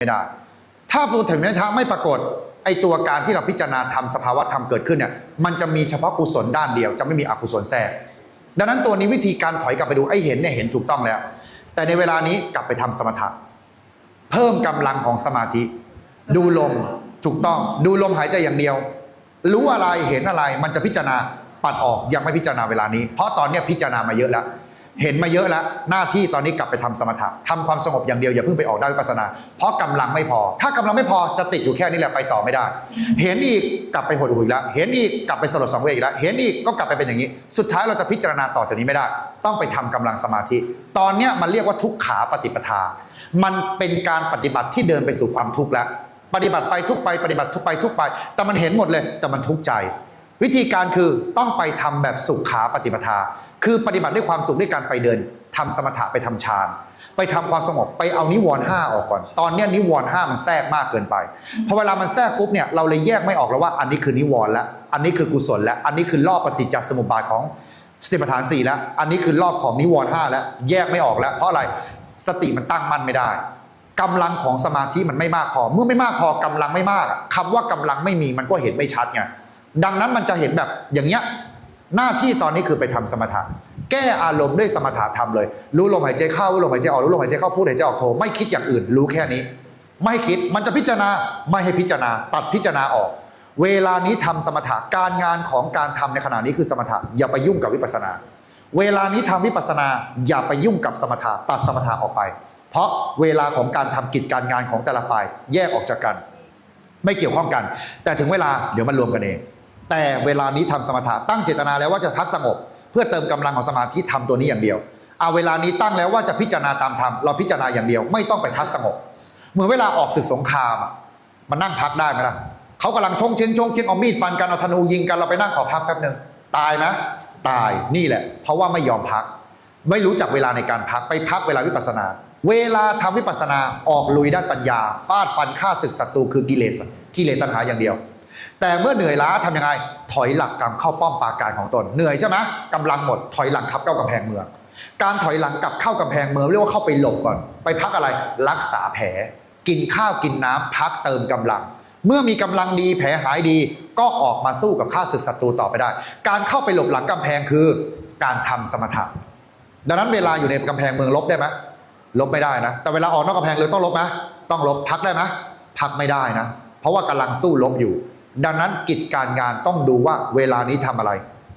ไม่ได้ ถ้าปุถุชนยะไม่ปรากฏไอตัวการที่เราพิจารณาทำสภาวะธรรมเกิดขึ้นเนี่ยมันจะมีเฉพาะกุศลด้านเดียว จะไม่มีอกุศลแทรกดังนั้นตัวนี้วิธีการถอยกลับไปดูไอ้เห็นเนี่ยเห็นถูกต้องแล้ว แต่ในเวลานี้กลับไปทำสมถะเพิ่มกำลังของสมาธิ ดูลมถูกต้องดูลมหายใจอย่างเดียว รู้อะไรเห็นอะไรมันจะพิจารณาปัดออกยังไม่พิจารณาเวลานี้ เพราะตอนนี้พิจารณามาเยอะแล้ว เห็นมาเยอะแล้ว หน้าที่ตอนนี้กลับไปทำสมถะทำความสงบอย่างเดียวอย่าเพิ่งไปออกด้านวิปัสสนา เพราะกำลังไม่พอ ถ้ากำลังไม่พอจะติดอยู่แค่นี้แหละไปต่อไม่ได้ เห็นอีกกลับไปหดหูอีกแล้ว เห็นอีกกลับไปสลดสังเวชอีกแล้ว เห็นอีกก็กลับไปเป็นอย่างนี้ สุดท้ายเราจะพิจารณาต่อจากนี้ไม่ได้ ต้องไปทำกำลังสมาธิ ตอนเนี้ยมันเรียกว่าทุกขาปฏิปทา มันเป็นการปฏิบัติที่เดินไปสู่ความทุกข์แล้ว ปฏิบัติไปทุกไปปฏิบัติทุกไปทุกไป แต่มันเห็นหมดเลย แต่มันทุกข์ใจ วิธีการคือต้องไปทำแบบสุขขาปฏิปทา คือปฏิบัติด้วยความสุขด้วยการไปเดินทำสมถะไปทำฌานไปทำความสงบไปเอานิวรณ์ห้าออกก่อน ตอนนี้นิวรณ์ห้ามันแทรกมากเกินไปพอเวลามันแทรกปุ๊บเนี่ยเราเลยแยกไม่ออกแล้วว่าอันนี้คือนิวรณ์แล้วอันนี้คือกุศลแล้วอันนี้คือรอบปฏิจจสมุปบาทของสติปัฏฐานสี่แล้วอันนี้คือรอบของนิวรณ์ห้าแล้วแยกไม่ออกแล้ว เพราะอะไรสติมันตั้งมั่นไม่ได้กำลังของสมาธิมันไม่มากพอ เมื่อไม่มากพอกำลังไม่มากอะคำว่ากำลังไม่มีมันก็เห็นไม่ชัดไงดังนั้นมันจะเห็นแบบอย่างเงี้ย หน้าที่ตอนนี้คือไปทำสมถะ แก้อารมณ์ด้วยสมถะทำเลย รู้ลมหายใจเข้ารู้ลมหายใจออกรู้ลมหายใจเข้าพูดหายใจออกโทไม่คิดอย่างอื่น รู้แค่นี้ ไม่คิดมันจะพิจารณาไม่ให้พิจารณา ตัดพิจารณาออก เวลานี้ทำสมถะการงานของการทำในขณะนี้คือสมถะอย่าไปยุ่งกับวิปัสสนา เวลานี้ทำวิปัสสนาอย่าไปยุ่งกับสมถะตัดสมถะออกไป เพราะเวลาของการทำกิจการงานของแต่ละฝ่ายแยกออกจากกัน ไม่เกี่ยวข้องกัน แต่ถึงเวลาเดี๋ยวมันรวมกันเอง แต่เวลานี้ทำสมถะตั้งเจตนาแล้วว่าจะพักสงบ เพื่อเติมกำลังของสมาธิทำตัวนี้อย่างเดียวเอาเวลานี้ตั้งแล้วว่าจะพิจารณาตามธรรมเราพิจารณาอย่างเดียว ไม่ต้องไปพักสงบเหมือนเวลาออกศึกสงครามมันนั่งพักได้ไหมล่ะเขากำลังชงเชงชงเชงเอามีดฟันกันเอาธนูยิงกันเราไปนั่งขอพักแป๊บหนึ่งตายไหมตายนี่แหละ เพราะว่าไม่ยอมพัก ไม่รู้จักเวลาในการพักไปพักเวลาวิปัสสนา เวลาทำวิปัสสนาออกลุยด้านปัญญาฟาดฟันฆ่าศึกศัตรูคือกิเลสกิเลสตัณหาอย่างเดียว แต่เมื่อเหนื่อยล้าทำยังไง ถอยหลักกลับเข้าป้อมปราการของตน เหนื่อยใช่ไหมกำลังหมด ถอยหลังขับเข้ากำแพงเมือง การถอยหลังกลับเข้ากำแพงเมืองเรียกว่าเข้าไปหลบก่อน ไปพักอะไร รักษาแผล กินข้าวกินน้ำพักเติมกำลัง เมื่อมีกำลังดีแผลหายดี ก็ออกมาสู้กับข้าศึกศัตรูต่อไปได้ การเข้าไปหลบหลังกำแพงคือ การทำสมถะ ดังนั้นเวลาอยู่ในกำแพงเมืองลบได้ไหมลบไม่ได้นะ แต่เวลาออกนอกกำแพงเลยต้องลบไหมต้องลบพักได้ไหมพักไม่ได้นะ เพราะว่ากำลังสู้ลบอยู่ ดังนั้นกิจการงานต้องดูว่าเวลานี้ทำอะไร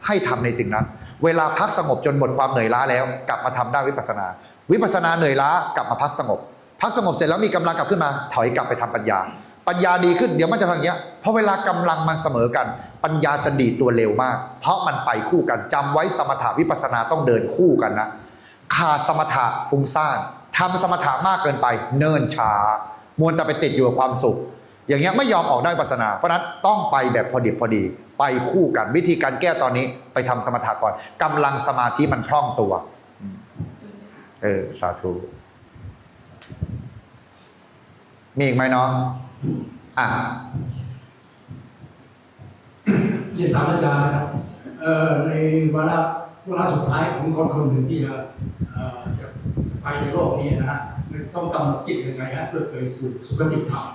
ให้ทำในสิ่งนั้น เวลาพักสงบจนหมดความเหนื่อยล้าแล้ว กลับมาทำได้านวิปัสนา วิปัสนาเหนื่อยล้ากลับมาพักสงบ พักสงบเสร็จแล้วมีกำลังกลับขึ้นมา ถอยกลับไปทำปัญญา ปัญญาดีขึ้นเดี๋ยวมันจะทำอย่างเงี้ยเพราะเวลากำลังมันเสมอกัน ปัญญาจะดีตัวเร็วมาก เพราะมันไปคู่กันจำไว้สมถาวิปัสนาต้องเดินคู่กันนะขาดสมถะฟุ้งซ่านทำสมถะมากเกินไป เนิ่นช้า มวนแต่ไปติดอยู่กับความสุข อย่างเงี้ยไม่ยอมออกได้ปัสนา เพราะนั้นต้องไปแบบพอดิบพอดี ไปคู่กันวิธีการแก้ตอนนี้ไปทำสมถะก่อนกำลังสมาธิมันคล่องตัวเออสาธุมีอีกไหมน้องอะเรียนถามอาจารย์นะครับเอ่อในวาระวาระสุดท้ายของคนคนหนึ่งที่จะเอ่อจะไปในโลกนี้นะฮะต้องกำหนดจิตยังไงฮะเพื่อไปสู่สุคติธรรม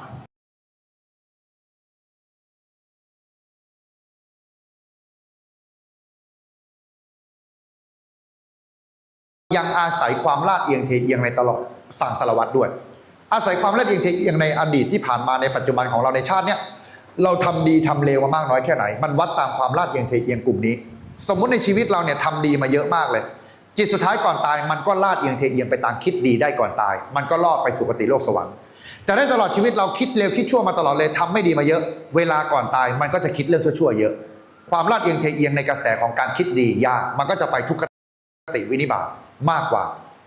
ยังอาศัยความลาดเอียงเทเอียงในตลอดสั่งสารวัตรด้วย อาศัยความลาดเอียงเทเอียงในอดีตที่ผ่านมาในปัจจุบันของเราในชาติเนี้ยเราทำดีทำเลวมามากน้อยแค่ไหน มันวัดตามความลาดเอียงเทเอียงกลุ่มนี้ สมมุติในชีวิตเราเนี่ยทำดีมาเยอะมากเลย จิตสุดท้ายก่อนตาย มันก็ลาดเอียงเทเอียงไปตามคิดดีได้ก่อนตาย มันก็ลอดไปสุคติโลกสวรรค์แต่ได้ตลอดชีวิตเราคิดเร็วคิดชั่วมาตลอดเลยทำไม่ดีมาเยอะ เวลาก่อนตายมันก็จะคิดเรื่องชั่วๆเยอะ ความลาดเอียงเทเอียงในกระแสของการคิดดียากมันก็จะไปทุกขติวินิบาต มากกว่า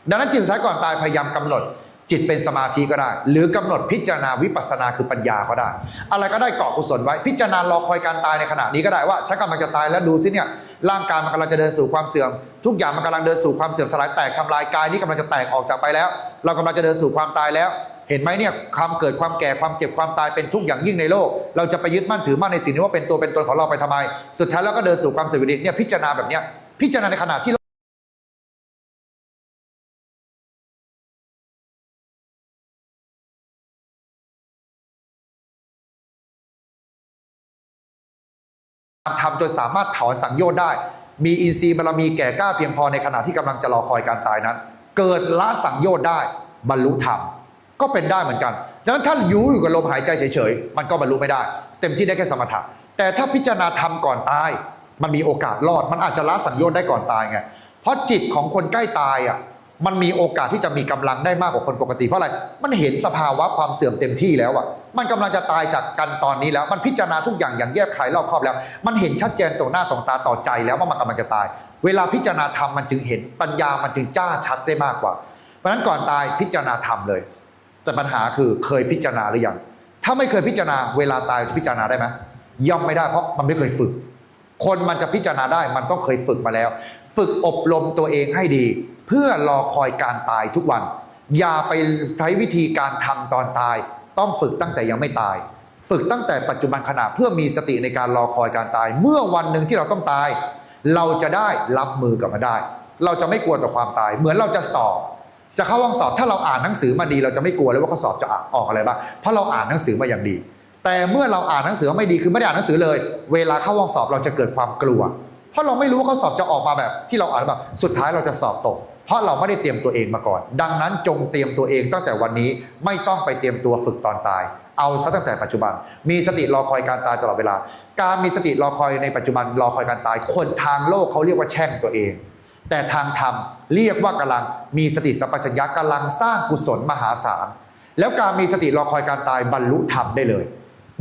ดังนั้นจิตสุดท้ายก่อนตายพยายามกำหนด จิตเป็นสมาธิก็ได้ หรือกำหนดพิจารณาวิปัสสนาคือปัญญาก็ได้ อะไรก็ได้เกาะกุศลไว้ พิจารณารอคอยการตายในขณะนี้ก็ได้ว่าฉันกำลังจะตายแล้วดูสิเนี่ยร่างกายมันกำลังจะเดินสู่ความเสื่อม ทุกอย่างมันกำลังเดินสู่ความเสื่อมสลายแตกทำลายกายนี้กำลังจะแตกออกจากไปแล้ว เรากำลังจะเดินสู่ความตายแล้ว เห็นไหมเนี่ยความเกิดความแก่ความเจ็บความตายเป็นทุกอย่างยิ่งในโลก เราจะไปยึดมั่นถือมั่นในสิ่งนี้ว่าเป็นตัวเป็นตนของเราไปทำไม สุดท้ายแล้วก็เดินสู่ความเสื่อมเนี่ยพิจารณาแบบเนี้ยพิจารณาในขณะที่ ทำจนสามารถถอนสังโยชน์ได้ มีอินทรีย์บารมีแก่กล้าเพียงพอในขณะที่กำลังจะรอคอยการตายนั้น เกิดละสังโยชน์ได้บรรลุธรรมก็เป็นได้เหมือนกันดังนั้นถ้าอยู่อยู่กับลมหายใจเฉยๆมันก็บรรลุไม่ได้ เต็มที่ได้แค่สมถะแต่ถ้าพิจารณาธรรมก่อนตาย มันมีโอกาสรอด มันอาจจะละสังโยชน์ได้ก่อนตายไงเพราะจิตของคนใกล้ตายอะ มันมีโอกาสที่จะมีกำลังได้มากกว่าคนปกติเพราะอะไร มันเห็นสภาวะความเสื่อมเต็มที่แล้วอะ มันกำลังจะตายจากกันตอนนี้แล้ว มันพิจารณาทุกอย่างอย่างแยบคายรอบครอบแล้ว มันเห็นชัดเจนตรงหน้าตรงตาต่อใจแล้วว่ามันกำลังจะตาย เวลาพิจารณาธรรมมันจึงเห็นปัญญามันจึงจ้าชัดได้มากกว่า เพราะฉะนั้นก่อนตายพิจารณาธรรมเลย แต่ปัญหาคือเคยพิจารณาหรือยัง ถ้าไม่เคยพิจารณาเวลาตายพิจารณาได้ไหมย่อมไม่ได้เพราะมันไม่เคยฝึก คนมันจะพิจารณาได้มันต้องเคยฝึกมาแล้ว ฝึกอบรมตัวเองให้ดี เพื่อรอคอยการตายทุกวัน อย่าไปใช้วิธีการทำตอนตาย ต้องฝึกตั้งแต่ยังไม่ตาย ฝึกตั้งแต่ปัจจุบันขณะเพื่อมีสติในการรอคอยการตาย เมื่อวันหนึ่งที่เราต้องตาย เราจะได้รับมือกับมันได้ เราจะไม่กลัวต่อความตาย เหมือนเราจะสอบ จะเข้าห้องสอบถ้าเราอ่านหนังสือมาดี เราจะไม่กลัวเลยว่าข้อสอบจะออกอะไรบ้างเพราะเราอ่านหนังสือมาอย่างดี แต่เมื่อเราอ่านหนังสือไม่ดีคือไม่ได้อ่านหนังสือเลย เวลาเข้าห้องสอบเราจะเกิดความกลัว เพราะเราไม่รู้ว่าข้อสอบจะออกมาแบบ ที่เราอ่านแบบสุดท้ายเราจะสอบตก เพราะเราไม่ได้เตรียมตัวเองมาก่อน ดังนั้นจงเตรียมตัวเองตั้งแต่วันนี้ไม่ต้องไปเตรียมตัวฝึกตอนตาย เอาซะตั้งแต่ปัจจุบัน มีสติรอคอยการตายตลอดเวลา การมีสติรอคอยในปัจจุบันรอคอยการตาย คนทางโลกเขาเรียกว่าแช่งตัวเอง แต่ทางธรรมเรียกว่ากำลังมีสติสัมปชัญญะกำลังสร้างกุศลมหาศาลแล้วการมีสติรอคอยการตายบรรลุธรรมได้เลย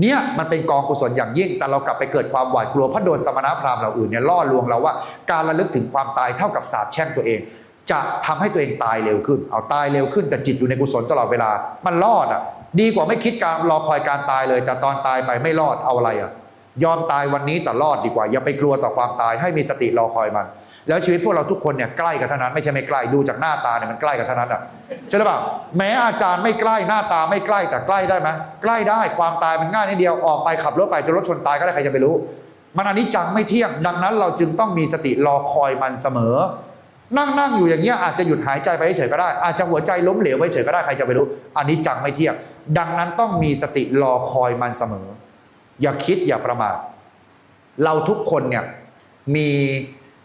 เนี่ยมันเป็นกองกุศลอย่างยิ่ง แต่เรากลับไปเกิดความหวาดกลัวเพราะโดนสมณพราหมณ์เหล่าอื่นเนี่ยล่อลวงเราว่า การระลึกถึงความตายเท่ากับสาบแช่งตัวเอง จะทำให้ตัวเองตายเร็วขึ้น เอาตายเร็วขึ้นแต่จิตอยู่ในกุศลตลอดเวลา มันรอดอะ ดีกว่าไม่คิดการรอคอยการตายเลย แต่ตอนตายไปไม่รอดเอาอะไรอะ ยอมตายวันนี้แต่รอดดีกว่า อย่าไปกลัวต่อความตายให้มีสติรอคอยมัน แล้วชีวิตพวกเราทุกคนเนี่ยใกล้กันเท่านั้นไม่ใช่ไม่ใกล้ดูจากหน้าตาเนี่ยมันใกล้กันเท่านั้นอะใช่หรือเปล่าแม้อาจารย์ไม่ใกล้หน้าตาไม่ใกล้แต่ใกล้ได้ไหมใกล้ได้ความตายมันง่ายนิดเดียวออกไปขับรถไปจนรถชนตายก็ได้ใครจะไปรู้ มันอันนี้จังไม่เที่ยงดังนั้นเราจึงต้องมีสติรอคอยมันเสมอ นั่งนั่งอยู่อย่างเงี้ยอาจจะหยุดหายใจไปเฉยก็ได้ อาจจะหัวใจล้มเหลวไปเฉยก็ได้ใครจะไปรู้ อันนี้จังไม่เที่ยงดังนั้นต้องมีสติรอคอยมันเสมอ อย่าคิดอย่าประมาทเราทุกคนเนี่ยมี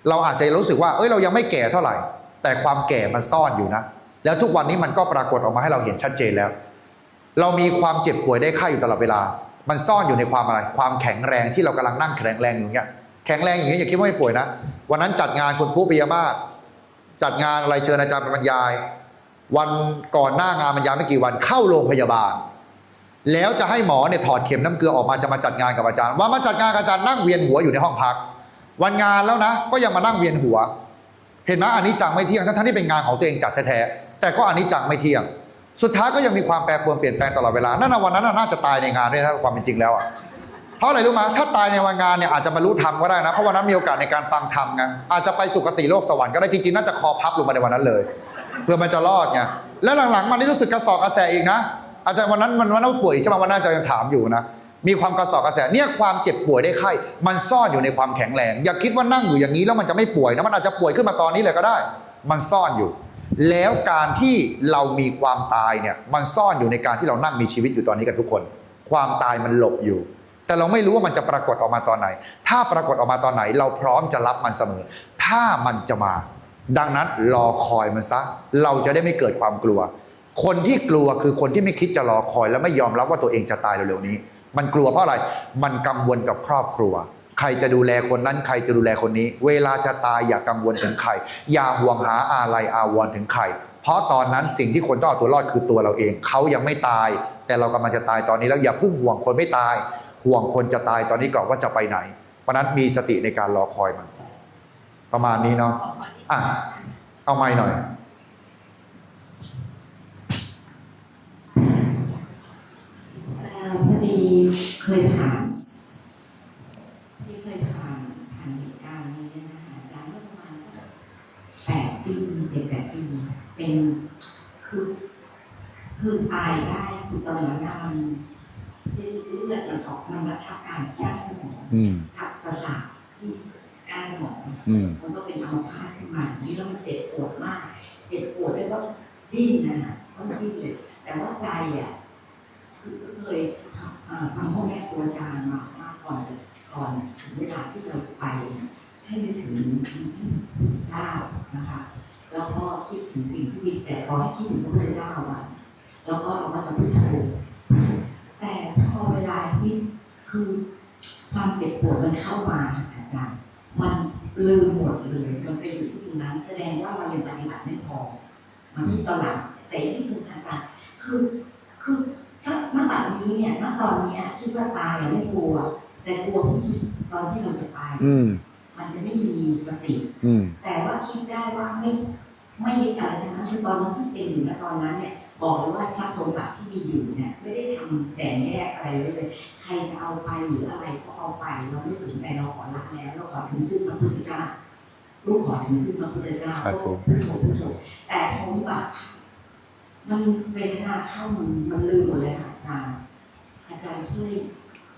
เราอาจจะรู้สึกว่า เอ้ยเรายังไม่แก่เท่าไหร่ แต่ความแก่มันซ่อนอยู่นะ แล้วทุกวันนี้มันก็ปรากฏออกมาให้เราเห็นชัดเจนแล้ว เรามีความเจ็บป่วยได้ไข้อยู่ตลอดเวลา มันซ่อนอยู่ในความอะไร ความแข็งแรงที่เรากำลังนั่งแข็งแรงอยู่เงี้ยแข็งแรงอย่างเงี้ยอย่าคิดว่าไม่ป่วยนะ วันนั้นจัดงานคุณปุ๊ปิยมาศ จัดงานอะไรเชิญอาจารย์ไปบรรยาย วันก่อนหน้างานบรรยายไม่กี่วันเข้าโรงพยาบาล แล้วจะให้หมอเนี่ยถอดเข็มน้ำเกลือออกมาจะมาจัดงานกับอาจารย์ ว่ามาจัดงานกับอาจารย์นั่งเวียนหัวอยู่ในห้องพัก วันงานแล้วนะ ก็ยังมานั่งเวียนหัว เห็นไหมอันนี้จังไม่เที่ยงทั้งที่เป็นงานของตัวเองจัดแท้ๆแต่ก็อันนี้จังไม่เที่ยง สุดท้ายก็ยังมีความแปรปรวนเปลี่ยนแปลงตลอดเวลานั่นนะวันนั้นน่าจะตายในงานด้วยถ้าความเป็นจริงแล้วอะ ราะอะไรรู้ไหมถ้าตายในวันงานเนี่ยอาจจะบรรลุธรรมก็ได้นะ เพราะวันนั้นมีโอกาสในการฟังธรรมไงอาจจะไปสุคติโลกสวรรค์ก็ได้จริงๆน่าจะคอพับลงมาในวันนั้นเลย เพื่อมันจะรอดไงแล้วหลังๆมันนี่รู้สึกกระสอบกระแสอีกนะ อาจจะวันนั้นมันวันนั้นป่วยใช่ไหมวันนั้นอาจารย์ยังถามอยู่นะมีความกระสอบกระแสเนี่ยความเจ็บป่วยได้ไข้ มันซ่อนอยู่ในความแข็งแรงอย่าคิดว่านั่งอยู่อย่างนี้แล้วมันจะไม่ป่วยนะมันอาจจะป่วยขึ้นมาตอนนี้เลยก็ได้ มันซ่อนอยู่ แล้วการที่เรามีความตายเนี่ยมันซ่อนอยู่ในการที่เรานั่งมีชีวิตอยู่ตอนนี้กันทุกคน ความตายมันหลบอยู่ แต่เราไม่รู้ว่ามันจะปรากฏออกมาตอนไหน ถ้าปรากฏออกมาตอนไหน เราพร้อมจะรับมันเสมอ ถ้ามันจะมา ดังนั้นรอคอยมันซะ เราจะได้ไม่เกิดความกลัว คนที่กลัวคือคนที่ไม่คิดจะรอคอย และไม่ยอมรับว่าตัวเองจะตายเร็วๆนี้ มันกลัวเพราะอะไร มันกังวลกับครอบครัว ใครจะดูแลคนนั้น ใครจะดูแลคนนี้ เวลาจะตายอย่ากังวลถึงใคร อย่าห่วงหาอะไรอาวร์ถึงใคร เพราะตอนนั้นสิ่งที่คนต้องเอาตัวรอดคือตัวเราเอง เขายังไม่ตาย แต่เรากำลังจะตายตอนนี้แล้วอย่าเพิ่งห่วงคนไม่ตาย ห่วงคนจะตายตอนนี้ก่อนว่าจะไปไหน เพราะนั้นมีสติในการรอคอยมัน ประมาณนี้เนาะอะเอาไม้หน่อยพอดีเคยทเคยผ่านผ่านเหตุการณ์นี้นะคะอาจารย์เมื่อประมาณสักแปดปีเจ็ดแปดปี เป็นคือคือตายได้คือตอนนั้นน่ะมันที่เลือดมันออกมันมาทับการก้านสมอง อืม ทับประสาทที่ก้านสมอง อืม มันก็เป็นอัมพาตขึ้นมาทีนี้แล้วมันเจ็บปวดมาก เจ็บปวดด้วยว่าดิ้นนะฮะก็ดิ้นเลย แต่ว่าใจอะ คือเคยทำเอ่อฟังพ่อแม่ครูอาจารย์มามากก่อนเลย ก่อน ถึงเวลาที่เราจะไปเนี่ยให้นึกถึงพระเจ้านะคะแล้วก็คิดถึงสิ่งที่ดีแต่ขอให้คิดถึงพระพุทธเจ้าไว้แล้วก็เราก็จะพุทโธแต่พอเวลาที่คือความเจ็บปวดมันเข้ามาอาจารย์ มันลืมหมดเลยมันไปอยู่ที่ตรงนั้นแสดงว่าเรายังปฏิบัติไม่พอมาคิดตอนหลังแต่นี่คืออาจารย์คือคือถ้าณบัดนี้เนี่ยณตอนนี้คิดว่าตายไม่กลัว แต่กลัวที่ตอนที่เราจะตายอืม มันจะไม่มีสติ อืม แต่ว่าคิดได้ว่าไม่ไม่ยึดอะไรทั้งนั้นคือตอนนั้นที่เป็นอยู่ณตอนนั้นเนี่ยบอกเลยว่าทรัพย์สมบัติที่มีอยู่เนี่ยไม่ได้ทำแบ่งแยกอะไรไว้เลย ใครจะเอาไปหรืออะไรก็เอาไปเราไม่สนใจเราขอละแล้วเราขอถึงซึ่งพระพุทธเจ้าลูกขอถึงซึ่งพระพุทธเจ้าสาธุ พุทโธพุทโธแต่พอวิบากค่ะมันเวทนาเข้ามันมันลืมหมดเลยค่ะอาจารย์อาจารย์ช่วย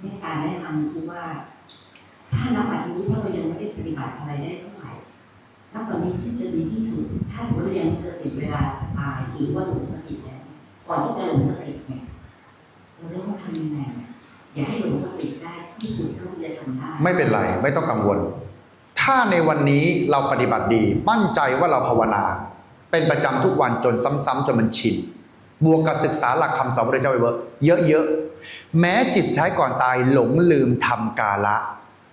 เมตตาแนะนำคือว่า ถ้าณบัดนี้ถ้าเรายังไม่ได้ปฏิบัติอะไรได้เท่าไหร่ณตอนนี้ที่จะดีที่สุด ถ้าสมมติเรายังมีสติเวลาตายหรือว่าหลงสติแล้วก่อนที่จะหลงสติเนี่ยเราจะต้องทำยังไงอย่าให้หลงสติได้ที่สุดเท่าที่จะทำได้ไม่เป็นไรไม่ต้องกังวล ถ้าในวันนี้เราปฏิบัติดี มั่นใจว่าเราภาวนา เป็นประจำทุกวันจนซ้ำๆจนมันชินบวกกับศึกษาหลักคำสอนพระเจ้าไปเวอร์เยอะๆ แม้จิตสุดท้ายก่อนตายหลงลืมทำกาละ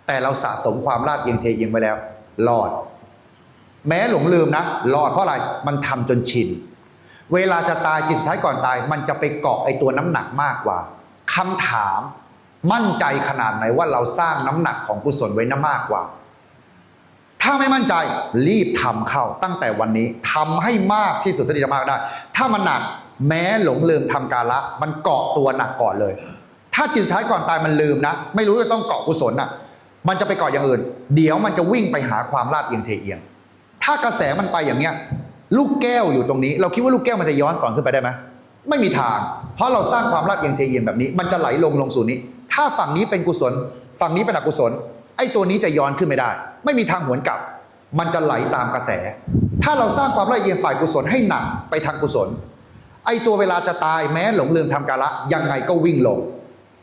แต่เราสะสมความลาดเอียงเทเอียงไว้แล้ว รอด แม้หลงลืมนะรอดเพราะอะไรมันทำจนชิน เวลาจะตายจิตสุดท้ายก่อนตาย มันจะไปเกาะไอตัวน้ำหนักมากกว่าคำถามมั่นใจขนาดไหนว่าเราสร้างน้ำหนักของกุศลไว้น้ามากกว่า ถ้าไม่มั่นใจรีบทำเข้าตั้งแต่วันนี้ทำให้มากที่สุดที่จะมากได้ ถ้ามันหนัก แม้หลงลืมทำการละ มันเกาะตัวหนักก่อนเลย ถ้าจิตสุดท้ายก่อนตายมันลืมนะ ไม่รู้จะต้องเกาะกุศลน่ะ มันจะไปเกาะอย่างอื่น เดี๋ยวมันจะวิ่งไปหาความลาดเอียงเทเอียง ถ้ากระแสมันไปอย่างเนี้ย ลูกแก้วอยู่ตรงนี้ เราคิดว่าลูกแก้วมันจะย้อนสอนขึ้นไปได้ไหมไม่มีทาง เพราะเราสร้างความลาดเอียงเทเอียงแบบนี้ มันจะไหลลงลงสู่นี้ ถ้าฝั่งนี้เป็นกุศล ฝั่งนี้เป็นอกุศล ไอ้ตัวนี้จะย้อนขึ้นไม่ได้ ไม่มีทางหวนกลับ มันจะไหลตามกระแส ถ้าเราสร้างความละเอียงฝ่ายกุศลให้หนักไปทางกุศล ไอ้ตัวเวลาจะตายแม้หลงลืมทำกาละยังไงก็วิ่งลง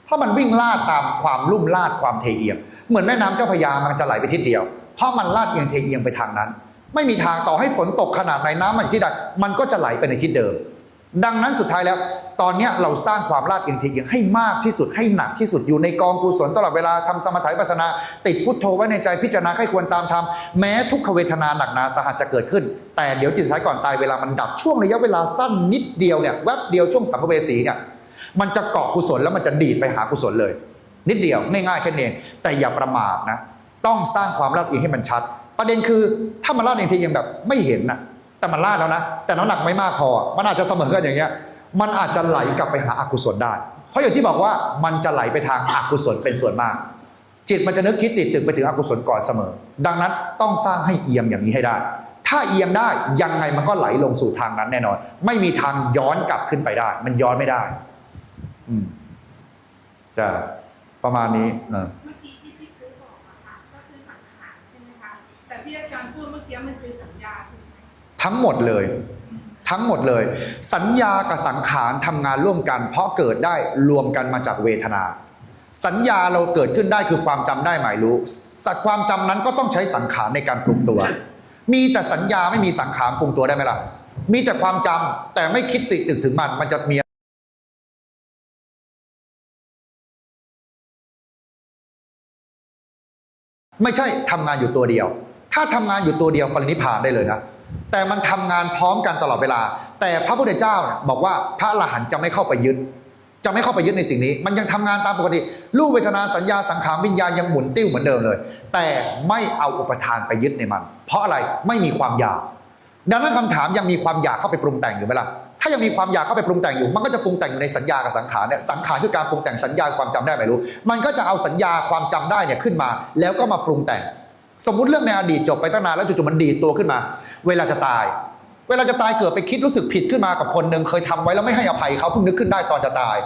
เพราะมันวิ่งลาดตามความลุ่มลาดความเทเอียง เหมือนแม่น้ำเจ้าพยามันจะไหลไปทิศเดียว เพราะมันลาดเอียงเทเอียงไปทางนั้น ไม่มีทางต่อให้ฝนตกขนาดไหนน้ำมันอยู่ที่ใดมันก็จะไหลไปในทิศเดิม ดังนั้นสุดท้ายแล้ว ตอนนี้เราสร้างความลาดเอียงเทเอียงให้มากที่สุดให้หนักที่สุดอยู่ในกองกุศลตลอดเวลาทำสมถะวิปัสนา ติดพุทโธไว้ในใจพิจารณาให้ควรตามทำแม้ทุกขเวทนาหนักหนาสาหัสจะเกิดขึ้น แต่เดี๋ยวจิตสุดท้ายก่อนตายเวลามันดับช่วงระยะเวลาสั้นนิดเดียวเนี่ยแวบเดียวช่วงสัมภเวสีเนี่ยมันจะเกาะกุศลแล้วมันจะดีดไปหากุศลเลย นิดเดียวง่ายๆแค่นี้เองแต่อย่าประมาทนะต้องสร้างความลาดเอียงให้มันชัด ประเด็นคือถ้ามันลาดเอียงทีเอียงแบบไม่เห็นนะ แต่มันลาดแล้วนะ แต่น้ำหนักไม่มากพอ มันอาจจะเสมอกันอย่างเงี้ย มันอาจจะไหลกลับไปหาอากุศลได้ เพราะอย่างที่บอกว่ามันจะไหลไปทางอากุศลเป็นส่วนมาก จิตมันจะนึกคิดติดตึกไปถึงอกุศลก่อนเสมอ ดังนั้นต้องสร้างให้เอียงอย่างนี้ให้ได้ ถ้าเอียงได้ยังไงมันก็ไหลลงสู่ทางนั้นแน่นอน ไม่มีทางย้อนกลับขึ้นไปได้ มันย้อนไม่ได้ อืมจะประมาณนี้เออเมื่อกี้ที่พี่ปุ๊บอกอะค่ะก็คือสังขารใช่ไหมคะแต่พี่อาจารย์พูดเมื่อกี้มันคือสัญญาถูกไทั้งหมดเลย ทั้งหมดเลย สัญญากับสังขารทำงานร่วมกัน เพราะเกิดได้รวมกันมาจากเวทนา สัญญาเราเกิดขึ้นได้คือความจำได้หมายรู้สัตว์ความจำนั้นก็ต้องใช้สังขารในการปรุงตัว มีแต่สัญญาไม่มีสังขารปรุงตัวได้ไหมล่ะ มีแต่ความจำแต่ไม่คิดติดตึกถึงมันมันจะมีไม่ใช่ทำงานอยู่ตัวเดียว ถ้าทำงานอยู่ตัวเดียวปรินิพานได้เลยนะ แต่มันทำงานพร้อมกันตลอดเวลา แต่พระพุทธเจ้าเนี่ยบอกว่าพระอรหันต์จะไม่เข้าไปยึด จะไม่เข้าไปยึดในสิ่งนี้ มันยังทำงานตามปกติรูปเวทนาสัญญาสังขารวิญญาณยังหมุนติ้วเหมือนเดิมเลย แต่ไม่เอาอุปทานไปยึดในมัน เพราะอะไรไม่มีความอยาก ดังนั้นคำถามยังมีความอยากเข้าไปปรุงแต่งอยู่ไหมล่ะถ้ายังมีความอยากเข้าไปปรุงแต่งอยู่ มันก็จะปรุงแต่งอยู่ในสัญญากับสังขารเนี่ยสังขารคือการปรุงแต่งสัญญาความจำได้ไม่รู้ มันก็จะเอาสัญญาความจำได้เนี่ยขึ้นมา แล้วก็มาปรุงแต่ง สมมุติเรื่องในอดีตจบไปตั้งนานแล้วจู่ๆมันดีดตัวขึ้นมา เวลาจะตาย เวลาจะตายเกิดไปคิดรู้สึกผิดขึ้นมากับคนหนึ่งเคยทำไว้แล้วไม่ให้อภัยเขาเพิ่งนึกขึ้นได้ตอนจะตาย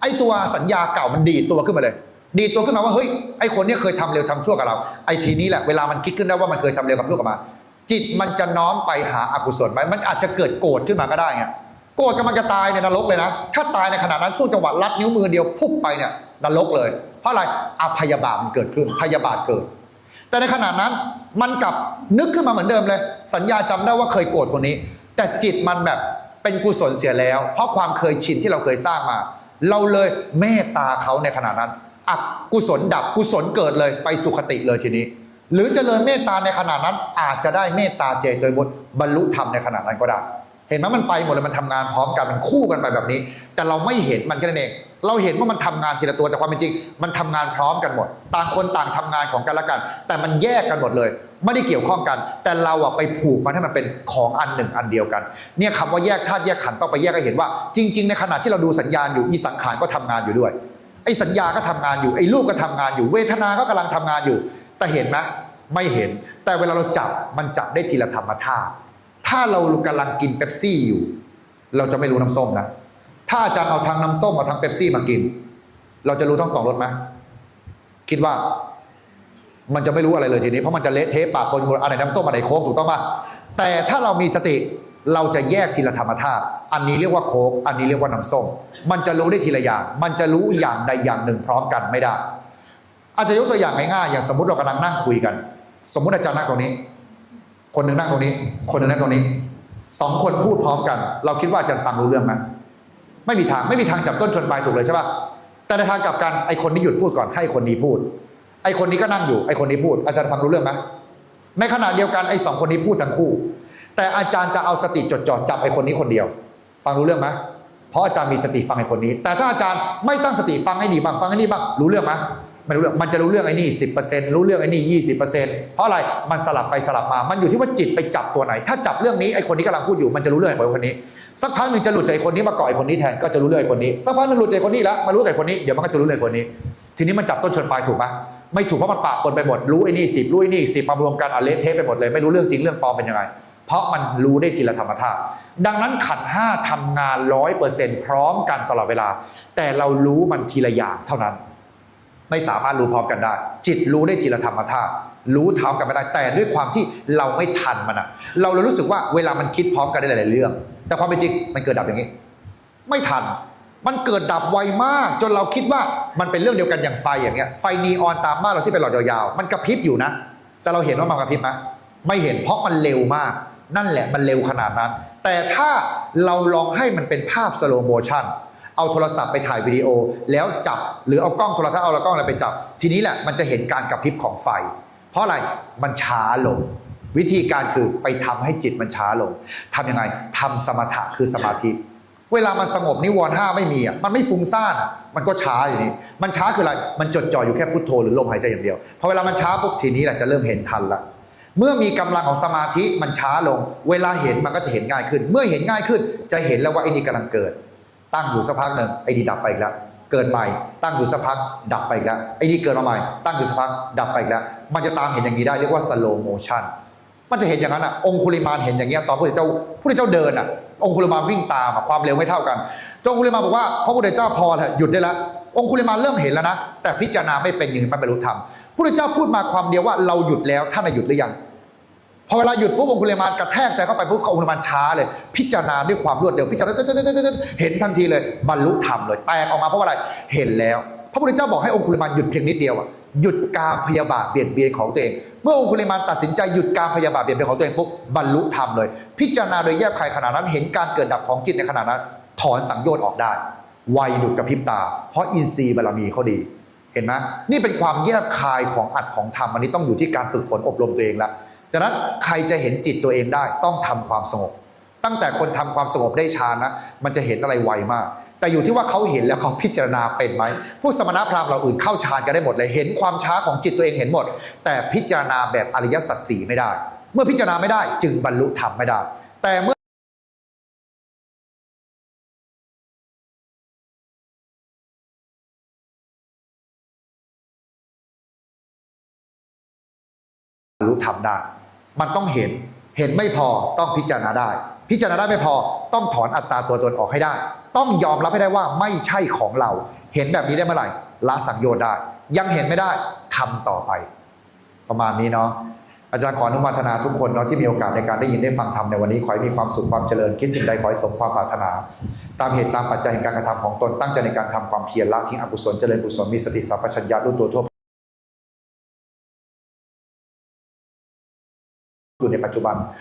ไอ้ตัวสัญญาเก่ามันดีตัวขึ้นมาเลย ดีตัวขึ้นมาว่าเฮ้ยไอ้คนนี้เคยทำเร็วทำชั่วกับเรา ไอ้ทีนี้แหละเวลามันคิดขึ้นได้ว่ามันเคยทำเร็วทำชั่วกับมา จิตมันจะน้อมไปหาอกุศลไหมมันอาจจะเกิดโกรธขึ้นมาก็ได้ไงโกรธกำลังจะตายในนรกเลยนะ ถ้าตายในขณะนั้นช่วงจังหวะลัดนิ้วมือเดียวพุบไปเนี่ยนรกเลย เพราะอะไรอพยบาทมันเกิดขึ้นพยาบาทเกิด แต่ในขณะนั้นมันกลับนึกขึ้นมาเหมือนเดิมเลย สัญญาจำได้ว่าเคยโกรธคนนี้ แต่จิตมันแบบเป็นกุศลเสียแล้ว เพราะความเคยชินที่เราเคยสร้างมา เราเลยเมตตาเขาในขณะนั้นอกกุศลดับกุศลเกิดเลยไปสุขติเลยทีนี้ หรือเจริญเมตตาในขณะนั้นอาจจะได้เมตตาเจตโดยบทบรรลุธรรมในขณะนั้นก็ได้ เห็นไหมมันไปหมดเลยมันทำงานพร้อมกันมันคู่กันไปแบบนี้ แต่เราไม่เห็นมันแค่นั้นเองเราเห็นว่ามันทำงานทีละตัวแต่ความเป็นจริง มันทำงานพร้อมกันหมด ต่างคนต่างทำงานของกันและกัน แต่มันแยกกันหมดเลย ไม่ได้เกี่ยวข้องกัน แต่เราอะไปผูกมันให้มันเป็นของอันหนึ่งอันเดียวกัน เนี่ยคำว่าแยกธาตุแยกขันธ์ต้องไปแยกให้เห็นว่า จริง ๆ ในขณะที่เราดูสัญญาณอยู่อีสังขารก็ทำงานอยู่ด้วยไอ้สัญญาก็ทำงานอยู่ไอ้รูปก็ทำงานอยู่ เวทนาก็กำลังทำงานอยู่ แต่เห็นไหมไม่เห็น แต่เวลาเราจับมันจับได้ทีละธรรมธาตุ ถ้าเรากำลังกินเป๊ปซี่อยู่ เราจะไม่รู้น้ำส้มนะ ถ้าอาจารย์เอาทางน้ำส้มเอาทางเป๊ปซี่มากิน เราจะรู้ทั้งสองรสไหมคิดว่า มันจะไม่รู้อะไรเลยทีนี้ เพราะมันจะเละเทะปากปนหมดอะไรน้ำส้มอะไรโค้กถูกต้องป่ะแต่ถ้าเรามีสติเราจะแยกทีละธรรมธาตุ อันนี้เรียกว่าโค้กอันนี้เรียกว่าน้ำส้ม มันจะรู้ได้ทีละอย่าง มันจะรู้อย่างใดอย่างหนึ่งพร้อมกันไม่ได้ อาจจะยกตัวอย่างง่ายๆ อย่างสมมติเรากำลังนั่งคุยกัน สมมติอาจารย์นั่งตรงนี้ คนหนึ่งนั่งตรงนี้ คนหนึ่งนั่งตรงนี้สองคนพูดพร้อมกัน เราคิดว่าอาจารย์ฟังรู้เรื่องไหมไม่มีทางไม่มีทางจับต้นชนปลายถูกเลยใช่ป่ะแต่ในทางกลับกันไอคนนี้หยุดพูดก่อนให้คนนี้พูด ไอคนนี้ก็นั่งอยู่ไอคนนี้พูด อาจารย์ฟังรู้เรื่องไหมในขณะเดียวกันไอสองคนนี้พูดทั้งคู่ แต่อาจารย์จะเอาสติจดจ่อจับไอคนนี้คนเดียว ฟังรู้เรื่องไหมเพราะอาจารย์มีสติฟังไอคนนี้ แต่ถ้าอาจารย์ไม่ตั้งสติฟังไอ้นี่บ้างฟังไอ้นี่บ้างรู้เรื่องไหม ไม่รู้เรื่องมันจะรู้เรื่องไอ้นี่สิรู้เรื่องไอ้นี่ยี่สิบเปอร์เซ็นต์เพราะอะไรมันสลับไปสลับมา มันอยู่ที่ว่าจิตไปจับตัวไหน ถ้าจับเรื่องนี้ไอคนนี้กำลังพูดอยู่มันจะรู้เรื่องไอ้คนนี้สักพักหนึ่งจะหลุดจากไอ้คนนี้มาเกาะไอ้คนนี้แทนก็จะรู้เรื่องไอ้คนนี้สักพักหนึ่งหลุดจากไอคนนี้แล้วมารู้จากไอ้คนนี้เดี๋ยวมันก็จะรู้เรื่องไอคนนี้ ทีนี้มันจับต้นชนปลายถูกปะไม่ถูกเพราะมันปะปนไปหมดรู้ไอ้นี่สิบรู้ไอ้นี่สิบมารวมกันอะเละเทะไปหมดเลยไม่รู้เรื่องจริงเรื่องปลอมเป็นยังไง เพราะมันรู้ได้ทีละธรรมธาตุดังนั้นขันห้าทำงานร้อยเปอร์เซ็นต์พร้อมกันตลอดเวลา แต่เรารู้มันทีละอย่างเท่านั้น ไม่สามารถรู้พร้อมกันได้ จิตรู้ได้ทีละธรรมธาตุรู้เท้ากันไม่ได้แต่ด้วยความที่เราไม่ทันมันอะเราเลยรู้สึกว่าเวลามันคิดพร้อมกันได้หลายๆเรื่อง แต่ความเป็นจริงมันเกิดดับอย่างนี้ ไม่ทันมันเกิดดับไวมาก จนเราคิดว่ามันเป็นเรื่องเดียวกันอย่างไฟอย่างเงี้ยไฟนีออนตามบ้านเราที่เป็นหลอดยาวๆมันกระพริบอยู่นะ แต่เราเห็นว่ามันกระพริบไหมไม่เห็นเพราะมันเร็วมาก นั่นแหละมันเร็วขนาดนั้น แต่ถ้าเราลองให้มันเป็นภาพสโลโมชัน เอาโทรศัพท์ไปถ่ายวิดีโอ แล้วจับหรือเอากล้องโทรทัศน์เอาละกล้องอะไรไปจับ ทีนี้แหละมันจะเห็นการกระพริบของไฟ เพราะอะไรมันช้าลง วิธีการคือไปทำให้จิตมันช้าลงทำยังไงทำสมถะคือสมาธิ เวลามันสงบนิวรณ์ห้าไม่มีอะมันไม่ฟุ้งซ่านอะมันก็ช้าอย่างนี้มันช้าคืออะไรมันจดจ่ออยู่แค่พุทโธหรือลมหายใจอย่างเดียวพอเวลามันช้าปุ๊บทีนี้แหละจะเริ่มเห็นทันละเมื่อมีกำลังของสมาธิมันช้าลง เวลาเห็นมันก็จะเห็นง่ายขึ้น เมื่อเห็นง่ายขึ้นจะเห็นแล้วว่าไอ้นี่กำลังเกิด ตั้งอยู่สักพักหนึ่งไอ้นี่ดับไปอีกแล้วเกิดใหม่ตั้งอยู่สักพัก ดับไปอีกแล้วไอ้นี่เกิดมาใหม่ ตั้งอยู่สักพัก ดับไปอีกแล้ว มันจะตามเห็นอย่างนี้ได้เรียกว่า slow motion มันจะเห็นอย่างนั้นอะองคุลิมานเห็นอย่างเงี้ยตอนพระเจ้าพระเจ้าเดินอะองคุลิมานวิ่งตามความเร็วไม่เท่ากันจงคุลิมานบอกว่าพระพุทธเจ้าพอแล้วหยุดได้แล้วองคุลิมานเริ่มเห็นแล้วนะแต่พิจารณาไม่เป็นอย่างนี้มันบรรลุธรรมพระพุทธเจ้าพูดมาความเดียวว่าเราหยุดแล้วท่านหยุดหรือยัง พอเวลาหยุดปุ๊บองคุลิมานกระแทกใจเข้าไปปุ๊บองคุลิมานช้าเลย พิจารณาด้วยความรวดเร็วพิจารณาเห็นทันทีเลย บรรลุธรรมเลยแตกออกมาเพราะอะไรเห็นแล้ว พระพุทธเจ้าบอกให้องคุลิมานหยุดเพียงนิดเดียวอะหยุดการพยาบาทเบียดเบียนของตัวเอง เมื่อองคุลิมานตัดสินใจหยุดการพยาบาทเบียดเบียนของตัวเองปุ๊บบรรลุธรรมเลย พิจารณาโดยแยบคายขนาดนั้น เห็นการเกิดดับของจิตในขณะนั้น ถอนสังโยชน์ออกได้ไวหลุดกับพริบตา เพราะอินทรีย์บารมีเขาดี เห็นไหมนี่เป็นความแยบคายของอัดของธรรมอันนี้ต้องอยู่ที่การฝึกฝนอบรมตัวเองละ ดังนั้นใครจะเห็นจิตตัวเองได้ต้องทำความสงบ ตั้งแต่คนทำความสงบได้ฌานนะ มันจะเห็นอะไรไวมาก แต่อยู่ที่ว่าเขาเห็นแล้วเขาพิจารณาเป็นไหมพวกสมณพราหมณ์เราอื่นเข้าฌานกันได้หมดเลยเห็นความช้าของจิตตัวเองเห็นหมด แต่พิจารณาแบบอริยสัจสี่ไม่ได้ เมื่อพิจารณาไม่ได้จึงบรรลุธรรมไม่ได้ แต่เมื่อบรรลุธรรมได้ มันต้องเห็น เห็นไม่พอต้องพิจารณาได้ พิจารณาได้ไม่พอต้องถอนอัตตาตัวตนออกให้ได้ ต้องยอมรับให้ได้ว่าไม่ใช่ของเรา เห็นแบบนี้ได้เมื่อไหร่ละสังโยชน์ได้ ยังเห็นไม่ได้ทำต่อไป ประมาณนี้เนาะอาจารย์ขออนุโมทนาทุกคนเนาะที่มีโอกาสในการได้ยินได้ฟังธรรมในวันนี้ขอให้มีความสุขความเจริญคิดสิ่งใดขอให้สมความปรารถนา ตามเหตุตามปัจจัยแห่งการกระทำของตนตั้งใจในการทำความเพียรละทิ้งอกุศลเจริญกุศลมีสติสัมปชัญญะรู้ตัวทั่ว อยู่ในปัจจุบัน